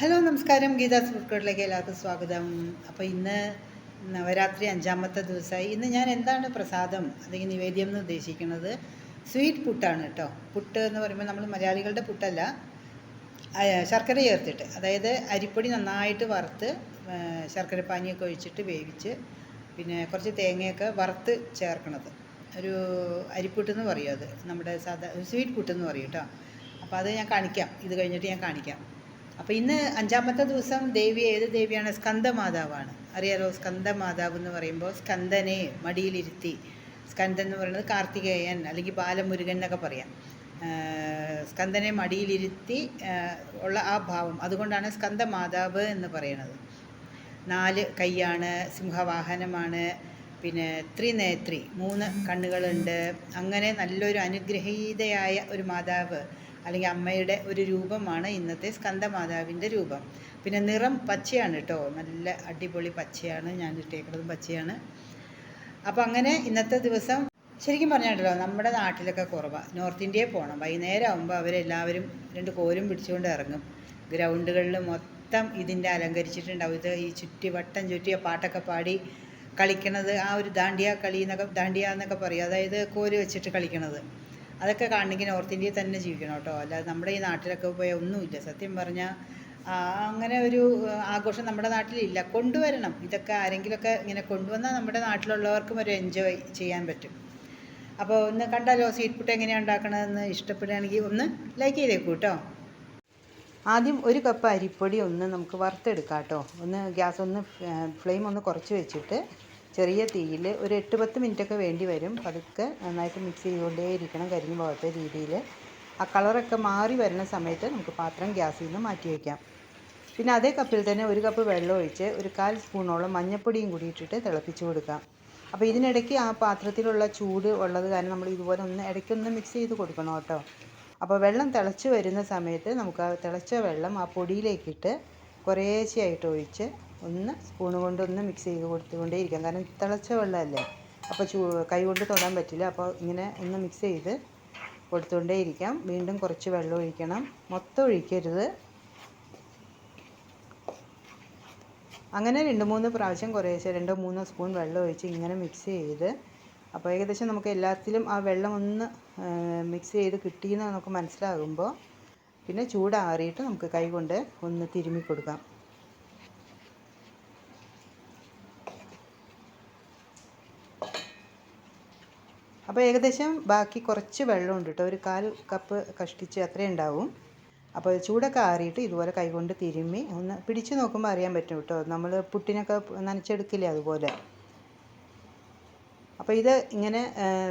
Hello നമസ്കാരം. ഗീതാ സുഹൃത്തുക്കളിലേക്ക് എല്ലാവർക്കും സ്വാഗതം. അപ്പോൾ ഇന്ന് നവരാത്രി അഞ്ചാമത്തെ ദിവസമായി. ഇന്ന് ഞാൻ എന്താണ് പ്രസാദം? അല്ലെങ്കിൽ നിവേദ്യം എന്ന് ഉദ്ദേശിക്കുന്നത് സ്വീറ്റ് പുട്ടാണ് കേട്ടോ. പുട്ട് എന്ന് പറയുമ്പോൾ നമ്മൾ മലയാളികളുടെ പുട്ടല്ല. ശർക്കര ചേർത്തിട്ട് അതായത് അരിപ്പൊടി നന്നായിട്ട് വറുത്ത് ശർക്കര പാനിയൊക്കെ ഒഴിച്ചിട്ട് വേവിച്ച് പിന്നെ കുറച്ച് തേങ്ങയൊക്കെ വറുത്ത് ചേർക്കണത്. ഒരു അരിപ്പുട്ട് എന്ന് പറയും അത്. നമ്മുടെ സാധാ സ്വീറ്റ് പുട്ടെന്ന് പറയും കേട്ടോ. അപ്പോൾ അത് ഞാൻ കാണിക്കാം. ഇത് കഴിഞ്ഞിട്ട് ഞാൻ കാണിക്കാം. അപ്പോൾ ഇന്ന് അഞ്ചാമത്തെ ദിവസം ദേവി ഏത് ദേവിയാണ്? സ്കന്ദമാതാവാണ് അറിയാലോ സ്കന്ദമാതാവ് എന്ന് പറയുമ്പോൾ സ്കന്ദനെ മടിയിലിരുത്തി. സ്കന്ദൻ എന്ന് പറയുന്നത് കാർത്തികേയൻ അല്ലെങ്കിൽ ബാലമുരുകൻ എന്നൊക്കെ പറയാം. സ്കന്ദനെ മടിയിലിരുത്തി ഉള്ള ആ ഭാവം. അതുകൊണ്ടാണ് സ്കന്ദമാതാവ് എന്ന് പറയുന്നത് നാല് കൈയാണ് സിംഹവാഹനമാണ് പിന്നെ ത്രിനേത്രി മൂന്ന് കണ്ണുകളുണ്ട്. അങ്ങനെ നല്ലൊരു അനുഗ്രഹീതയായ ഒരു മാതാവ് അല്ലെങ്കിൽ അമ്മയുടെ ഒരു രൂപമാണ് ഇന്നത്തെ സ്കന്ദമാതാവിന്റെ രൂപം. പിന്നെ നിറം പച്ചയാണ് കേട്ടോ. നല്ല അടിപൊളി പച്ചയാണ്. ഞാൻ ഇട്ടേക്കുന്നതും പച്ചയാണ്. അപ്പോൾ അങ്ങനെ ഇന്നത്തെ ദിവസം ശരിക്കും പറഞ്ഞിട്ടുണ്ടല്ലോ നമ്മുടെ നാട്ടിലൊക്കെ കുറവാണ് നോർത്ത് ഇന്ത്യയിൽ പോകണം. വൈകുന്നേരം ആകുമ്പോൾ അവരെല്ലാവരും രണ്ട് കോരും പിടിച്ചുകൊണ്ട് ഇറങ്ങും. ഗ്രൗണ്ടുകളിൽ മൊത്തം ഇതിന്റെ അലങ്കരിച്ചിട്ടുണ്ടാവും. ഇത് ഈ ചുറ്റി വട്ടം ചുറ്റിയ പാട്ടൊക്കെ പാടി കളിക്കണത് ആ ഒരു ദാണ്ടിയ കളി എന്നൊക്കെ ദാണ്ടിയ എന്നൊക്കെ പറയും. അതായത് കോര് വെച്ചിട്ട് കളിക്കണത്. അതൊക്കെ കാണണമെങ്കിൽ നോർത്ത് ഇന്ത്യയിൽ തന്നെ ജീവിക്കണം കേട്ടോ. അല്ലാതെ നമ്മുടെ ഈ നാട്ടിലൊക്കെ പോയാൽ ഒന്നുമില്ല. സത്യം പറഞ്ഞാൽ അങ്ങനെ ഒരു ആഘോഷം നമ്മുടെ നാട്ടിലില്ല. കൊണ്ടുവരണം. ഇതൊക്കെ ആരെങ്കിലുമൊക്കെ ഇങ്ങനെ കൊണ്ടുവന്നാൽ നമ്മുടെ നാട്ടിലുള്ളവർക്കും ഒരു എൻജോയ് ചെയ്യാൻ പറ്റും. അപ്പോൾ ഒന്ന് കണ്ടാലോ സ്വീറ്റ് പുട്ട് എങ്ങനെയാണ് ഉണ്ടാക്കണതെന്ന് ഇഷ്ടപ്പെടുകയാണെങ്കിൽ ഒന്ന് ലൈക്ക് ചെയ്തേക്കൂ കേട്ടോ. ആദ്യം ഒരു കപ്പ് അരിപ്പൊടി ഒന്ന് നമുക്ക് വറുത്തെടുക്കാം കേട്ടോ. ഒന്ന് ഗ്യാസ് ഒന്ന് ഫ്ലെയിം ഒന്ന് കുറച്ച് വെച്ചിട്ട് ചെറിയ തീയിൽ ഒരു എട്ട് പത്ത് മിനിറ്റൊക്കെ വേണ്ടി വരും. പതുക്കെ നന്നായിട്ട് മിക്സ് ചെയ്തുകൊണ്ടേ ഇരിക്കണം കരിഞ്ഞു പോകാത്ത രീതിയിൽ. ആ കളറൊക്കെ മാറി വരുന്ന സമയത്ത് നമുക്ക് പാത്രം ഗ്യാസിൽ നിന്ന് മാറ്റി വയ്ക്കാം. പിന്നെ അതേ കപ്പിൽ തന്നെ ഒരു കപ്പ് വെള്ളം ഒഴിച്ച് ഒരു കാൽ സ്പൂണോളം മഞ്ഞൾപ്പൊടിയും കൂടി ഇട്ടിട്ട് തിളപ്പിച്ച് കൊടുക്കാം. അപ്പോൾ ഇതിനിടയ്ക്ക് ആ പാത്രത്തിലുള്ള ചൂട് ഉള്ളത് കാരണം നമ്മൾ ഇതുപോലെ ഒന്ന് ഇടയ്ക്കൊന്ന് മിക്സ് ചെയ്ത് കൊടുക്കണം കേട്ടോ. അപ്പോൾ വെള്ളം തിളച്ച് വരുന്ന സമയത്ത് നമുക്ക് ആ തിളച്ച വെള്ളം ആ പൊടിയിലേക്കിട്ട് കുറേശ്ശെയായിട്ട് ഒഴിച്ച് ഒന്ന് സ്പൂൺ കൊണ്ടൊന്ന് മിക്സ് ചെയ്ത് കൊടുത്തുകൊണ്ടേ ഇരിക്കാം കാരണം തിളച്ച വെള്ളമല്ലേ? അപ്പോൾ ചൂ കൈ കൊണ്ട് തൊടാൻ പറ്റില്ല. അപ്പോൾ ഇങ്ങനെ ഒന്ന് മിക്സ് ചെയ്ത് കൊടുത്തുകൊണ്ടേ ഇരിക്കാം വീണ്ടും കുറച്ച് വെള്ളം ഒഴിക്കണം. മൊത്തം ഒഴിക്കരുത്. അങ്ങനെ രണ്ട് മൂന്ന് പ്രാവശ്യം കുറേശ്ശെ രണ്ടോ മൂന്നോ സ്പൂൺ വെള്ളം ഒഴിച്ച് ഇങ്ങനെ മിക്സ് ചെയ്ത് അപ്പോൾ ഏകദേശം നമുക്ക് എല്ലാത്തിലും ആ വെള്ളം ഒന്ന് മിക്സ് ചെയ്ത് കിട്ടിയെന്ന് നമുക്ക് മനസ്സിലാകുമ്പോൾ പിന്നെ ചൂടാറിയിട്ട് നമുക്ക് കൈ കൊണ്ട് ഒന്ന് തിരുമ്മി കൊടുക്കാം. അപ്പോൾ ഏകദേശം ബാക്കി കുറച്ച് വെള്ളമുണ്ട് കേട്ടോ. ഒരു കാൽ കപ്പ് കഷ്ടിച്ച് അത്രയും ഉണ്ടാവും. അപ്പോൾ ചൂടൊക്കെ ആറിയിട്ട് ഇതുപോലെ കൈകൊണ്ട് തിരുമ്മി ഒന്ന് പിടിച്ച് നോക്കുമ്പോൾ അറിയാൻ പറ്റും കേട്ടോ. നമ്മൾ പുട്ടിനൊക്കെ നനച്ചെടുക്കില്ലേ അതുപോലെ. അപ്പോൾ ഇത് ഇങ്ങനെ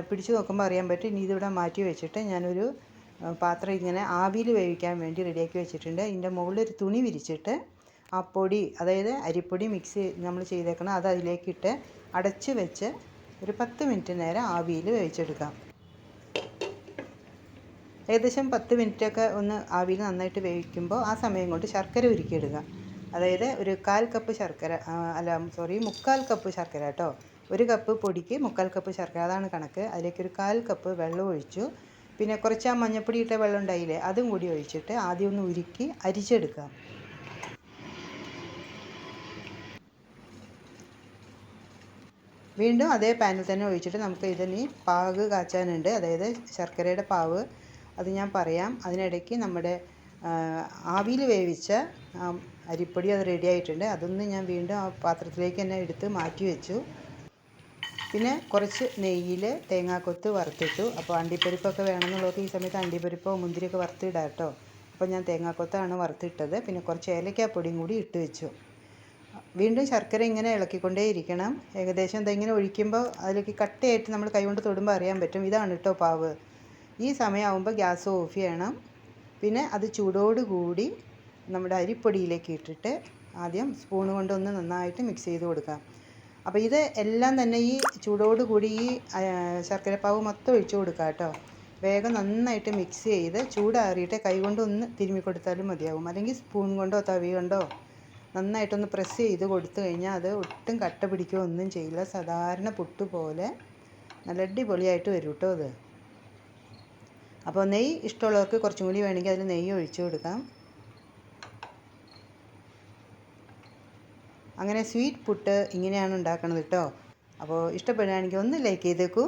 പിടിച്ച് നോക്കുമ്പോൾ അറിയാൻ പറ്റും. ഇനി ഇതിവിടെ മാറ്റി വെച്ചിട്ട് ഞാനൊരു പാത്രം ഇങ്ങനെ ആവിയിൽ വേവിക്കാൻ വേണ്ടി റെഡിയാക്കി വെച്ചിട്ടുണ്ട്. ഇതിന്റെ മുകളിൽ ഒരു തുണി വിരിച്ചിട്ട് ആ പൊടി അതായത് അരിപ്പൊടി മിക്സ് നമ്മൾ ചെയ്തേക്കണം. അത് അതിലേക്കിട്ട് അടച്ച് വെച്ച് ഒരു പത്ത് മിനിറ്റ് നേരം ആവിയിൽ വേവിച്ചെടുക്കാം. ഏകദേശം പത്ത് മിനിറ്റൊക്കെ ഒന്ന് ആവിയിൽ നന്നായിട്ട് വേവിക്കുമ്പോൾ ആ സമയം കൊണ്ട് ശർക്കര ഉരുക്കിയെടുക്കുക. അതായത് ഒരു കാൽ കപ്പ് ശർക്കര അല്ല സോറി മുക്കാൽ കപ്പ് ശർക്കര കേട്ടോ. ഒരു കപ്പ് പൊടിക്ക് മുക്കാൽ കപ്പ് ശർക്കര അതാണ് കണക്ക്. അതിലേക്ക് ഒരു കാൽ കപ്പ് വെള്ളം ഒഴിച്ചു. പിന്നെ കുറച്ച് ആ മഞ്ഞപ്പൊടി ഇട്ട വെള്ളം ഉണ്ടായില്ലേ അതും കൂടി ഒഴിച്ചിട്ട് ആദ്യം ഒന്ന് ഉരുക്കി അരിച്ചെടുക്കാം. വീണ്ടും അതേ പാനിൽ തന്നെ ഒഴിച്ചിട്ട് നമുക്ക് ഇതിന് പാക് കാച്ചാനുണ്ട്. അതായത് ശർക്കരയുടെ പാവ്. അത് ഞാൻ പറയാം. അതിനിടയ്ക്ക് നമ്മുടെ ആവിയിൽ വേവിച്ച അരിപ്പൊടി അത് റെഡി ആയിട്ടുണ്ട്. അതൊന്ന് ഞാൻ വീണ്ടും ആ പാത്രത്തിലേക്ക് തന്നെ എടുത്ത് മാറ്റി വെച്ചു. പിന്നെ കുറച്ച് നെയ്യിൽ തേങ്ങാക്കൊത്ത് വറുത്തിട്ടു. അപ്പോൾ അണ്ടിപ്പരിപ്പൊക്കെ വേണമെന്നുള്ളവർക്ക് ഈ സമയത്ത് അണ്ടിപ്പരിപ്പോ മുന്തിരിയൊക്കെ വറുത്തിടാം കേട്ടോ. അപ്പോൾ ഞാൻ തേങ്ങാക്കൊത്താണ് വറുത്തിട്ടത്. പിന്നെ കുറച്ച് ഏലക്കാപ്പൊടിയും കൂടി ഇട്ട് വെച്ചു. വീണ്ടും ശർക്കര ഇങ്ങനെ ഇളക്കിക്കൊണ്ടേയിരിക്കണം ഏകദേശം ഇതെങ്ങനെ ഒഴിക്കുമ്പോൾ അതിലേക്ക് കട്ടയായിട്ട് നമ്മൾ കൈകൊണ്ട് തൊടുമ്പോൾ അറിയാൻ പറ്റും ഇതാണ് കേട്ടോ പാവ്. ഈ സമയമാകുമ്പോൾ ഗ്യാസ് ഓഫ് ചെയ്യണം. പിന്നെ അത് ചൂടോട് കൂടി നമ്മുടെ അരിപ്പൊടിയിലേക്ക് ഇട്ടിട്ട് ആദ്യം സ്പൂൺ കൊണ്ടൊന്ന് നന്നായിട്ട് മിക്സ് ചെയ്ത് കൊടുക്കാം. അപ്പോൾ ഇത് എല്ലാം തന്നെ ഈ ചൂടോട് കൂടി ഈ ശർക്കരപ്പാവ് മൊത്തം ഒഴിച്ചു കൊടുക്കുക കേട്ടോ. വേഗം നന്നായിട്ട് മിക്സ് ചെയ്ത് ചൂടാറിയിട്ട് കൈ കൊണ്ടൊന്ന് തിരുമ്മി കൊടുത്താലും മതിയാവും. അല്ലെങ്കിൽ സ്പൂൺ കൊണ്ടോ തവി കൊണ്ടോ നന്നായിട്ടൊന്ന് പ്രസ് ചെയ്ത് കൊടുത്തു കഴിഞ്ഞാൽ അത് ഒട്ടും കട്ട പിടിക്കുകയോ ഒന്നും ചെയ്യില്ല. സാധാരണ പുട്ട് പോലെ നല്ല അടിപൊളിയായിട്ട് വരും കേട്ടോ അത്. അപ്പോൾ നെയ്യ് ഇഷ്ടമുള്ളവർക്ക് കുറച്ചും കൂടി വേണമെങ്കിൽ അതിൽ നെയ്യ് ഒഴിച്ചു കൊടുക്കാം. അങ്ങനെ സ്വീറ്റ് പുട്ട് ഇങ്ങനെയാണ് ഉണ്ടാക്കുന്നത് കേട്ടോ അപ്പോൾ ഇഷ്ടപ്പെടുകയാണെങ്കിൽ ഒന്ന് ലൈക്ക് ചെയ്തേക്കൂ.